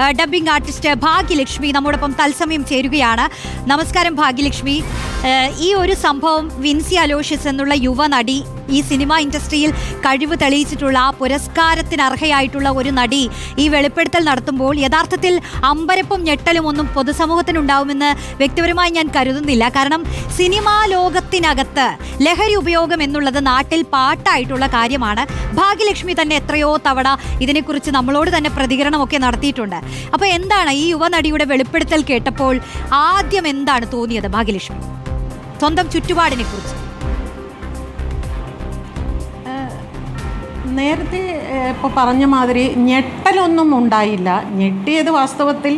Dubbing artist Bhagyalakshmi നമ്മോടൊപ്പം തത്സമയം ചേരുകയാണ്. നമസ്കാരം ഭാഗ്യലക്ഷ്മി. ഈ ഒരു സംഭവം വിൻസി അലോഷ്യസ് എന്നുള്ള യുവനടി ഈ സിനിമ ഇൻഡസ്ട്രിയിൽ കഴിവ് തെളിയിച്ചിട്ടുള്ള പുരസ്കാരത്തിന് അർഹയായിട്ടുള്ള ഒരു നടി ഈ വെളിപ്പെടുത്തൽ നടത്തുമ്പോൾ യഥാർത്ഥത്തിൽ അമ്പരപ്പും ഞെട്ടലും ഒന്നും പൊതുസമൂഹത്തിനുണ്ടാവുമെന്ന് വ്യക്തിപരമായി ഞാൻ കരുതുന്നില്ല. കാരണം സിനിമാ ലോകത്തിനകത്ത് ലഹരി ഉപയോഗം എന്നുള്ളത് നാട്ടിൽ പാട്ടായിട്ടുള്ള കാര്യമാണ്. ഭാഗ്യലക്ഷ്മി തന്നെ എത്രയോ തവണ ഇതിനെക്കുറിച്ച് നമ്മളോട് തന്നെ പ്രതികരണമൊക്കെ നടത്തിയിട്ടുണ്ട്. അപ്പോൾ എന്താണ് ഈ യുവനടിയുടെ വെളിപ്പെടുത്തൽ കേട്ടപ്പോൾ ആദ്യം എന്താണ് തോന്നിയത് ഭാഗ്യലക്ഷ്മി? സ്വന്തം ചുറ്റുപാടിനെ കുറിച്ച് നേരത്തെ ഇപ്പോൾ പറഞ്ഞ മാതിരി ഞെട്ടലൊന്നും ഉണ്ടായില്ല. ഞെട്ടിയത് വാസ്തവത്തിൽ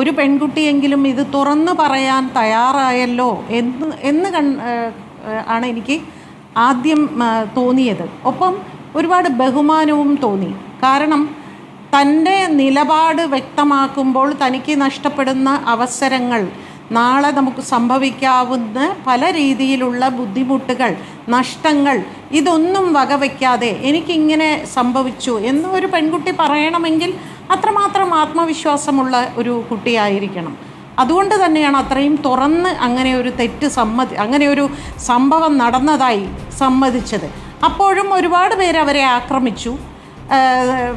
ഒരു പെൺകുട്ടിയെങ്കിലും ഇത് തുറന്നു പറയാൻ തയ്യാറായല്ലോ എന്ന് എന്ന് കൺ ആണ് എനിക്ക് ആദ്യം തോന്നിയത്. ഒപ്പം ഒരുപാട് ബഹുമാനവും തോന്നി. കാരണം തന്റെ നിലപാട് വ്യക്തമാക്കുമ്പോൾ തനിക്ക് നഷ്ടപ്പെടുന്ന അവസരങ്ങൾ നാളെ നമുക്ക് സംഭവിക്കാവുന്ന പല രീതിയിലുള്ള ബുദ്ധിമുട്ടുകൾ നഷ്ടങ്ങൾ ഇതൊന്നും വകവയ്ക്കാതെ എനിക്കിങ്ങനെ സംഭവിച്ചു എന്ന് ഒരു പെൺകുട്ടി പറയണമെങ്കിൽ അത്രമാത്രം ആത്മവിശ്വാസമുള്ള ഒരു കുട്ടിയായിരിക്കണം. അതുകൊണ്ട് തന്നെയാണ് അത്രയും തുറന്ന് അങ്ങനെ ഒരു തെറ്റ് സമ്മതി അങ്ങനെ ഒരു സംഭവം നടന്നതായി സമ്മതിച്ചത്. അപ്പോഴും ഒരുപാട് പേര് അവരെ ആക്രമിച്ചു.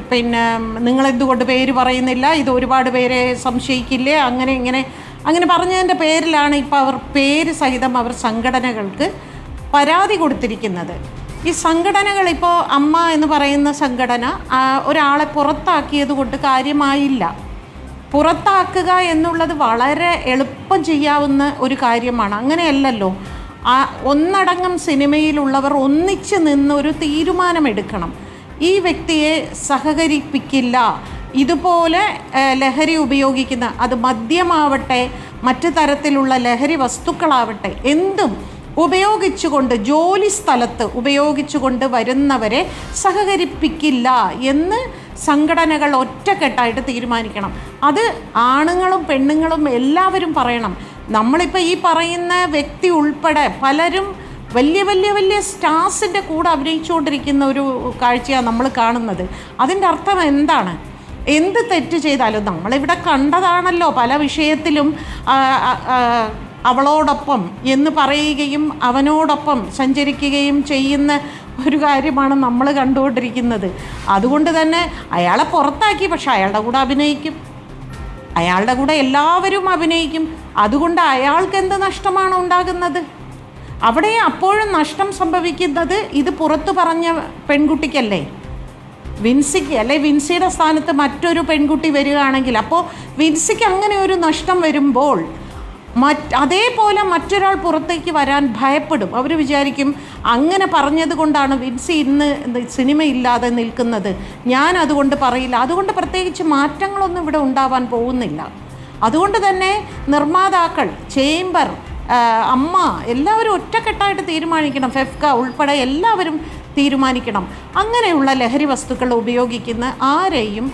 പിന്നെ നിങ്ങളെന്തുകൊണ്ട് പേര് പറയുന്നില്ല? ഇത് ഒരുപാട് പേരെ സംശയിക്കില്ലേ? അങ്ങനെ ഇങ്ങനെ അങ്ങനെ പറഞ്ഞതിന്റെ പേരിലാണ് ഇപ്പോൾ അവർ പേര് സഹിതം അവർ സംഘടനകൾക്ക് പരാതി കൊടുത്തിരിക്കുന്നത്. ഈ സംഘടനകൾ ഇപ്പോൾ അമ്മ എന്ന് പറയുന്ന സംഘടന ഒരാളെ പുറത്താക്കിയത് കൊണ്ട് കാര്യമായില്ല. പുറത്താക്കുക എന്നുള്ളത് വളരെ എളുപ്പം ചെയ്യാവുന്ന ഒരു കാര്യമാണ്. അങ്ങനെയല്ലല്ലോ. ആ ഒന്നടങ്കം സിനിമയിലുള്ളവർ ഒന്നിച്ച് നിന്ന് ഒരു തീരുമാനമെടുക്കണം. ഈ വ്യക്തിയെ സഹകരിപ്പിക്കില്ല. ഇതുപോലെ ലഹരി ഉപയോഗിക്കുന്ന അത് മദ്യമാവട്ടെ മറ്റു തരത്തിലുള്ള ലഹരി വസ്തുക്കളാവട്ടെ എന്തും ഉപയോഗിച്ചുകൊണ്ട് ജോലി സ്ഥലത്ത് ഉപയോഗിച്ചുകൊണ്ട് വരുന്നവരെ സഹകരിപ്പിക്കില്ല എന്ന് സംഘടനകൾ ഒറ്റക്കെട്ടായിട്ട് തീരുമാനിക്കണം. അത് ആണുങ്ങളും പെണ്ണുങ്ങളും എല്ലാവരും പറയണം. നമ്മളിപ്പോൾ ഈ പറയുന്ന വ്യക്തി ഉൾപ്പെടെ പലരും വലിയ വലിയ വലിയ സ്റ്റാർസിന്റെ കൂടെ അഭിനയിച്ചുകൊണ്ടിരിക്കുന്ന ഒരു കാഴ്ചയാണ് നമ്മൾ കാണുന്നത്. അതിന്റെ അർത്ഥം എന്താണ്? എന്ത് തെറ്റ് ചെയ്താലും നമ്മളിവിടെ കണ്ടതാണല്ലോ പല വിഷയത്തിലും അവളോടൊപ്പം എന്ന് പറയുകയും അവനോടൊപ്പം സഞ്ചരിക്കുകയും ചെയ്യുന്ന ഒരു കാര്യമാണ് നമ്മൾ കണ്ടുകൊണ്ടിരിക്കുന്നത്. അതുകൊണ്ട് തന്നെ അയാളെ പുറത്താക്കി പക്ഷെ അയാളുടെ കൂടെ അഭിനയിക്കും. അയാളുടെ കൂടെ എല്ലാവരും അഭിനയിക്കും. അതുകൊണ്ട് അയാൾക്ക് എന്ത് നഷ്ടമാണ് ഉണ്ടാകുന്നത്? അവിടെ അപ്പോഴും നഷ്ടം സംഭവിക്കുന്നത് ഇത് പുറത്തു പറഞ്ഞ പെൺകുട്ടിക്കല്ലേ? വിൻസിക്ക് അല്ലെ വിൻസിയുടെ സ്ഥാനത്ത് മറ്റൊരു പെൺകുട്ടി വരികയാണെങ്കിൽ അപ്പോൾ വിൻസിക്ക് അങ്ങനെ ഒരു നഷ്ടം വരുമ്പോൾ മറ്റ് അതേപോലെ മറ്റൊരാൾ പുറത്തേക്ക് വരാൻ ഭയപ്പെടും. അവർ വിചാരിക്കും അങ്ങനെ പറഞ്ഞത് കൊണ്ടാണ് വിൻസി ഇന്ന് സിനിമ സിനിമയില്ലാതെ നിൽക്കുന്നത്. ഞാൻ അതുകൊണ്ട് പറയില്ല. അതുകൊണ്ട് പ്രത്യേകിച്ച് മാറ്റങ്ങളൊന്നും ഇവിടെ ഉണ്ടാവാൻ പോകുന്നില്ല. അതുകൊണ്ട് തന്നെ നിർമ്മാതാക്കൾ ചേംബർ അമ്മ എല്ലാവരും ഒറ്റക്കെട്ടായിട്ട് തീരുമാനിക്കണം. ഫെഫ്ക ഉൾപ്പെടെ എല്ലാവരും തീരുമാനിക്കണം. അങ്ങനെയുള്ള ലഹരി വസ്തുക്കൾ ഉപയോഗിക്കുന്ന ആരെയും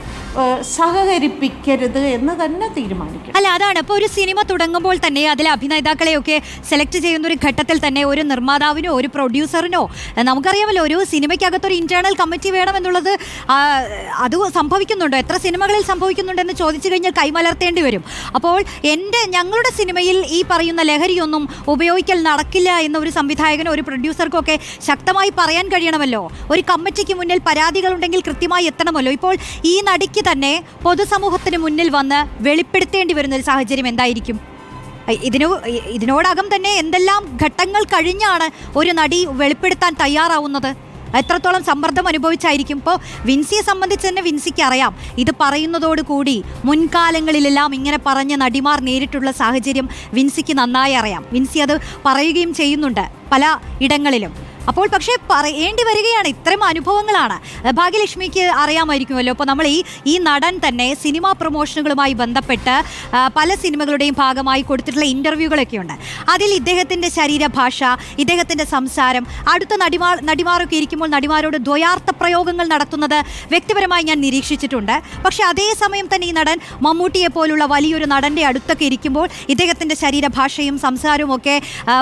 സഹകരിപ്പിക്കരുത് എന്ന് തന്നെ തീരുമാനിക്കണം. അല്ല അതാണ്. ഇപ്പോൾ ഒരു സിനിമ തുടങ്ങുമ്പോൾ തന്നെ അതിലെ അഭിനേതാക്കളെയൊക്കെ സെലക്ട് ചെയ്യുന്ന ഒരു ഘട്ടത്തിൽ തന്നെ ഒരു നിർമ്മാതാവിനോ ഒരു പ്രൊഡ്യൂസറിനോ നമുക്കറിയാമല്ലോ ഒരു സിനിമയ്ക്കകത്ത് ഒരു ഇന്റേണൽ കമ്മിറ്റി വേണമെന്നുള്ളത് അത് സംഭവിക്കുന്നുണ്ടോ? എത്ര സിനിമകളിൽ സംഭവിക്കുന്നുണ്ടെന്ന് ചോദിച്ചു കഴിഞ്ഞാൽ കൈമലർത്തേണ്ടി വരും. അപ്പോൾ എന്റെ ഞങ്ങളുടെ സിനിമയിൽ ഈ പറയുന്ന ലഹരിയൊന്നും ഉപയോഗിക്കൽ നടക്കില്ല എന്ന ഒരു സംവിധായകനോ ഒരു പ്രൊഡ്യൂസർക്കോ ഒക്കെ ശക്തമായി പറയാൻ കഴിയണമല്ലോ ഒരു കമ്മിറ്റിക്ക് മുന്നിൽ പരാതികൾ ഉണ്ടെങ്കിൽ കൃത്യമായി എത്തണമല്ലോ. ഇപ്പോൾ ഈ നടിക്ക് തന്നെ പൊതുസമൂഹത്തിന് മുന്നിൽ വന്ന് വെളിപ്പെടുത്തേണ്ടി വരുന്ന ഒരു സാഹചര്യം എന്തായിരിക്കും? ഇതിനു ഇതിനോടകം തന്നെ എന്തെല്ലാം ഘട്ടങ്ങൾ കഴിഞ്ഞാണ് ഒരു നടി വെളിപ്പെടുത്താൻ തയ്യാറാവുന്നത്? എത്രത്തോളം സമ്മർദ്ദം അനുഭവിച്ചായിരിക്കും? ഇപ്പോൾ വിൻസിയെ സംബന്ധിച്ച് തന്നെ വിൻസിക്ക് അറിയാം. ഇത് പറയുന്നതോടുകൂടി മുൻകാലങ്ങളിലെല്ലാം ഇങ്ങനെ പറഞ്ഞ നടിമാർ നേരിട്ടുള്ള സാഹചര്യം വിൻസിക്ക് നന്നായി അറിയാം. വിൻസി അത് പറയുകയും ചെയ്യുന്നുണ്ട് പല ഇടങ്ങളിലും. അപ്പോൾ പക്ഷേ പറയേണ്ടി വരികയാണ്. ഇത്തരം അനുഭവങ്ങളാണ്. ഭാഗ്യലക്ഷ്മിക്ക് അറിയാമായിരിക്കുമല്ലോ. അപ്പോൾ നമ്മൾ ഈ ഈ നടൻ തന്നെ സിനിമാ പ്രൊമോഷനുകളുമായി ബന്ധപ്പെട്ട് പല സിനിമകളുടെയും ഭാഗമായി കൊടുത്തിട്ടുള്ള ഇന്റർവ്യൂകളൊക്കെ ഉണ്ട് അതിൽ ഇദ്ദേഹത്തിന്റെ ശരീരഭാഷ ഇദ്ദേഹത്തിന്റെ സംസാരം അടുത്ത നടിമാർ നടിമാരൊക്കെ ഇരിക്കുമ്പോൾ നടിമാരോട് ദ്വയാർത്ഥ പ്രയോഗങ്ങൾ നടത്തുന്നത് വ്യക്തിപരമായി ഞാൻ നിരീക്ഷിച്ചിട്ടുണ്ട്. പക്ഷേ അതേസമയം തന്നെ ഈ നടൻ മമ്മൂട്ടിയെ പോലുള്ള വലിയൊരു നടന്റെ അടുത്തൊക്കെ ഇരിക്കുമ്പോൾ ഇദ്ദേഹത്തിന്റെ ശരീരഭാഷയും സംസാരവും ഒക്കെ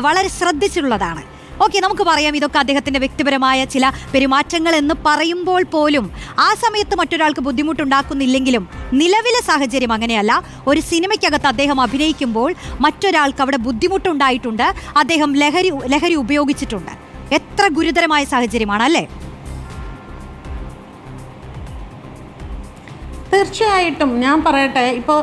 വളരെ ശ്രദ്ധിച്ചിട്ടുള്ളതാണ് ഓക്കെ നമുക്ക് പറയാം. ഇതൊക്കെ അദ്ദേഹത്തിന്റെ വ്യക്തിപരമായ ചില പെരുമാറ്റങ്ങൾ എന്ന് പറയുമ്പോൾ പോലും ആ സമയത്ത് മറ്റൊരാൾക്ക് ബുദ്ധിമുട്ടുണ്ടാക്കുന്നില്ലെങ്കിലും നിലവിലെ സാഹചര്യം അങ്ങനെയല്ല. ഒരു സിനിമയ്ക്കകത്ത് അദ്ദേഹം അഭിനയിക്കുമ്പോൾ മറ്റൊരാൾക്ക് അവിടെ ബുദ്ധിമുട്ടുണ്ടായിട്ടുണ്ട്. അദ്ദേഹം ലഹരി ലഹരി ഉപയോഗിച്ചിട്ടുണ്ട്. എത്ര ഗുരുതരമായ സാഹചര്യമാണ് അല്ലേ? തീർച്ചയായിട്ടും. ഞാൻ പറയട്ടെ ഇപ്പോൾ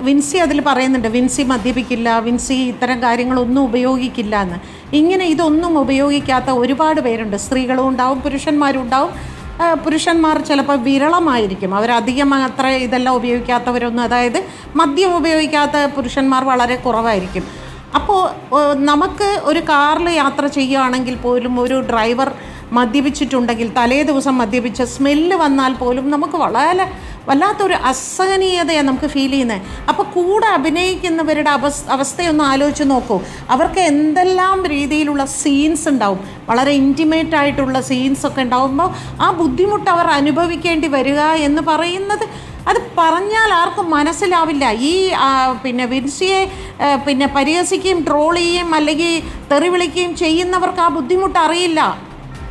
വിൻസി അതിൽ പറയുന്നുണ്ട് വിൻസി മദ്യപിക്കില്ല വിൻസി ഇത്തരം കാര്യങ്ങളൊന്നും ഉപയോഗിക്കില്ല എന്ന്. ഇങ്ങനെ ഇതൊന്നും ഉപയോഗിക്കാത്ത ഒരുപാട് പേരുണ്ട്. സ്ത്രീകളും ഉണ്ടാവും പുരുഷന്മാരും ഉണ്ടാവും. പുരുഷന്മാർ ചിലപ്പോൾ വിരളമായിരിക്കും. അവരധികം അത്ര ഇതെല്ലാം ഉപയോഗിക്കാത്തവരൊന്നും അതായത് മദ്യം ഉപയോഗിക്കാത്ത പുരുഷന്മാർ വളരെ കുറവായിരിക്കും. അപ്പോൾ നമുക്ക് ഒരു കാറിൽ യാത്ര ചെയ്യുകയാണെങ്കിൽ പോലും ഒരു ഡ്രൈവർ മദ്യപിച്ചിട്ടുണ്ടെങ്കിൽ തലേ ദിവസം മദ്യപിച്ച സ്മെല്ല് വന്നാൽ പോലും നമുക്ക് വളരെ വല്ലാത്തൊരു അസഹനീയതയാണ് നമുക്ക് ഫീൽ ചെയ്യുന്നത് അപ്പോൾ കൂടെ അഭിനയിക്കുന്നവരുടെ അവസ് അവസ്ഥയൊന്ന് ആലോചിച്ച് നോക്കൂ. അവർക്ക് എന്തെല്ലാം രീതിയിലുള്ള സീൻസ് ഉണ്ടാവും. വളരെ ഇന്റിമേറ്റ് ആയിട്ടുള്ള സീൻസ് ഒക്കെ ഉണ്ടാവുമ്പോൾ ആ ബുദ്ധിമുട്ട് അവർ അനുഭവിക്കേണ്ടി വരിക എന്ന് പറയുന്നത് അത് പറഞ്ഞാൽ ആർക്കും മനസ്സിലാവില്ല. ഈ പിന്നെ വിൻസിയെ പിന്നെ പരിഹസിക്കുകയും ട്രോൾ ചെയ്യുകയും അല്ലെങ്കിൽ തെറി വിളിക്കുകയും ചെയ്യുന്നവർക്ക് ആ ബുദ്ധിമുട്ട് അറിയില്ല.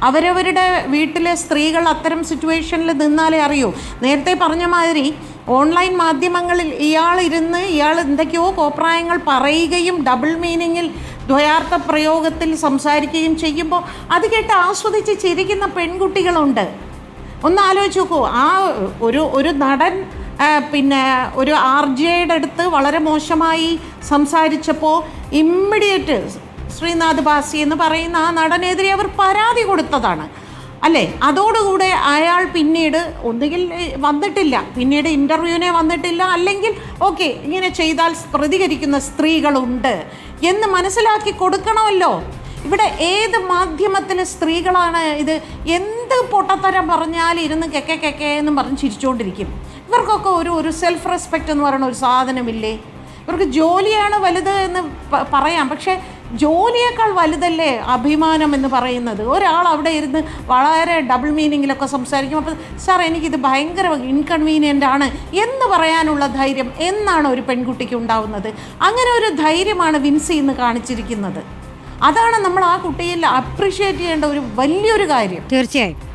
അവരവരുടെ വീട്ടിലെ സ്ത്രീകൾ അത്തരം സിറ്റുവേഷനിൽ നിന്നാലേ അറിയൂ. നേരത്തെ പറഞ്ഞ മാതിരി ഓൺലൈൻ മാധ്യമങ്ങളിൽ ഇയാൾ ഇരുന്ന് ഇയാൾ എന്തൊക്കെയോ കോപ്രായങ്ങൾ പറയുകയും ഡബിൾ മീനിങ്ങിൽ ദ്വയാർത്ഥ പ്രയോഗത്തിൽ സംസാരിക്കുകയും ചെയ്യുമ്പോൾ അത് കേട്ട് ആസ്വദിച്ച് ചിരിക്കുന്ന പെൺകുട്ടികളുണ്ട്. ഒന്ന് ആലോചിച്ച് നോക്കൂ. ആ ഒരു ഒരു നടൻ പിന്നെ ഒരു ആർ ജെയുടെ അടുത്ത് വളരെ മോശമായി സംസാരിച്ചപ്പോൾ ഇമ്മീഡിയറ്റ് ശ്രീനാഥ് ബാസി എന്ന് പറയുന്ന ആ നടനെതിരെ അവർ പരാതി കൊടുത്തതാണ്. അല്ലേ? അതോടുകൂടെ അയാൾ പിന്നീട് ഒന്നുകിൽ വന്നിട്ടില്ല പിന്നീട് ഇന്റർവ്യൂവിനെ വന്നിട്ടില്ല അല്ലെങ്കിൽ ഓക്കെ ഇങ്ങനെ ചെയ്താൽ പ്രതികരിക്കുന്ന സ്ത്രീകളുണ്ട് എന്ന് മനസ്സിലാക്കി കൊടുക്കണമല്ലോ. ഇവിടെ ഏത് മാധ്യമത്തിന് സ്ത്രീകളാണ് ഇത്? എന്ത് പൊട്ടത്തരം പറഞ്ഞാൽ ഇരുന്ന് കെക്കെ കെക്കെ എന്ന് പറഞ്ഞ് ചിരിച്ചുകൊണ്ടിരിക്കും ഇവർക്കൊക്കെ ഒരു ഒരു സെൽഫ് റെസ്പെക്റ്റ് എന്ന് പറയുന്ന ഒരു സാധനമില്ലേ? ഇവർക്ക് ജോലിയാണ് വലുത് എന്ന് പറയാം. പക്ഷേ ജോലിയേക്കാൾ വലുതല്ലേ അഭിമാനം എന്ന് പറയുന്നത്? ഒരാൾ അവിടെ ഇരുന്ന് വളരെ ഡബിൾ മീനിങ്ങിലൊക്കെ സംസാരിക്കും. അപ്പോൾ സാർ എനിക്കിത് ഭയങ്കര ഇൻകൺവീനിയന്റ് ആണ് എന്ന് പറയാനുള്ള ധൈര്യം എന്നാണ് ഒരു പെൺകുട്ടിക്ക് ഉണ്ടാവുന്നത്. അങ്ങനെ ഒരു ധൈര്യമാണ് വിൻസി ഇന്ന് കാണിച്ചിരിക്കുന്നത്. അതാണ് നമ്മൾ ആ കുട്ടിയിൽ അപ്രിഷ്യേറ്റ് ചെയ്യേണ്ട ഒരു വലിയൊരു കാര്യം. തീർച്ചയായും.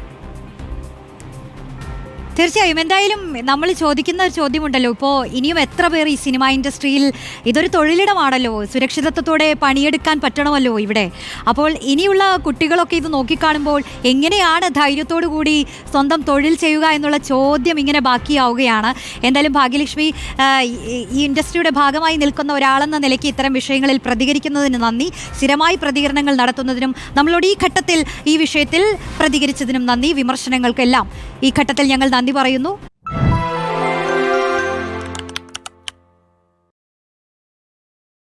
തീർച്ചയായും. എന്തായാലും നമ്മൾ ചോദിക്കുന്ന ഒരു ചോദ്യമുണ്ടല്ലോ. ഇപ്പോൾ ഇനിയും എത്ര പേർ ഈ സിനിമ ഇൻഡസ്ട്രിയിൽ ഇതൊരു തൊഴിലിടമാണല്ലോ? സുരക്ഷിതത്വത്തോടെ പണിയെടുക്കാൻ പറ്റണമല്ലോ ഇവിടെ. അപ്പോൾ ഇനിയുള്ള കുട്ടികളൊക്കെ ഇത് നോക്കിക്കാണുമ്പോൾ എങ്ങനെയാണ് ധൈര്യത്തോടു കൂടി സ്വന്തം തൊഴിൽ ചെയ്യുക എന്നുള്ള ചോദ്യം ഇങ്ങനെ ബാക്കിയാവുകയാണ്. എന്തായാലും ഭാഗ്യലക്ഷ്മി ഈ ഇൻഡസ്ട്രിയുടെ ഭാഗമായി നിൽക്കുന്ന ഒരാളെന്ന നിലയ്ക്ക് ഇത്തരം വിഷയങ്ങളിൽ പ്രതികരിക്കുന്നതിന് നന്ദി. സ്ഥിരമായി പ്രതികരണങ്ങൾ നടത്തുന്നതിനും നമ്മളോട് ഈ ഘട്ടത്തിൽ ഈ വിഷയത്തിൽ പ്രതികരിച്ചതിനും നന്ദി. വിമർശനങ്ങൾക്കെല്ലാം ഈ ഘട്ടത്തിൽ ഞങ്ങൾ നന്ദി പറയുന്നു.